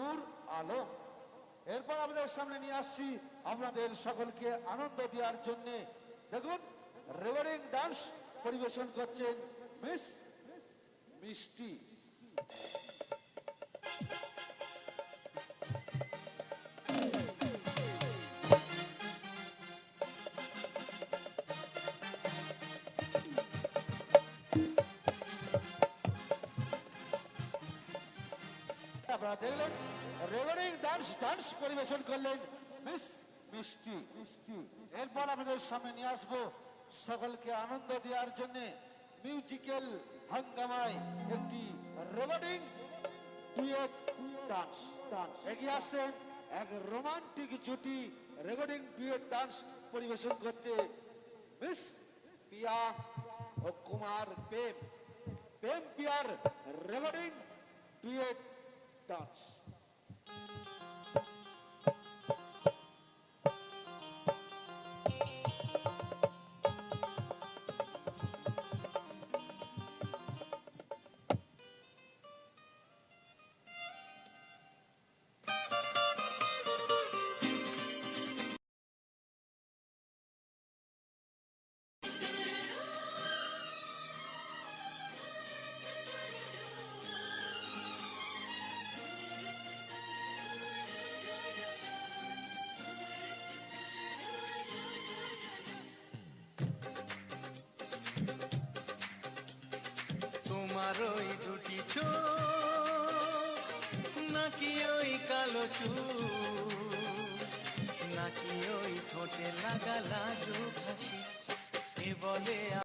নূর আলম। এরপর আমাদের সামনে নিয়ে আসছি আপনাদের সকলকে আনন্দ দেওয়ার জন্য। দেখুন রেভারিং ডান্স পরিবেশন করছেন মিস মিষ্টি। আপনারা দেখলেন রেভারিং ডান্স ডান্স পরিবেশন করলেন মিস মিষ্টি। এরপর আমাদের সামনে নিয়ে আসব সকলকে আনন্দ দেওয়ার জন্য মিউজিক্যাল হাঙ্গামায় একটি রেভারিং ডুয়েট ডান্স এগিয়ে আসছেন এক রোমান্টিক জুটি রেকর্ডিং ডুয়েট ডান্স পরিবেশন করতে মিস পিয়া ও কুমার প্রেম। প্রেম পিয়ার রেকর্ডিং ডুয়েট ডান্স তোমার ওই দুটি চোখ, নাকি ওই কালো চুল, নাকি ওই ঠোঁটে লাগা লাজু হাসি, এ বলে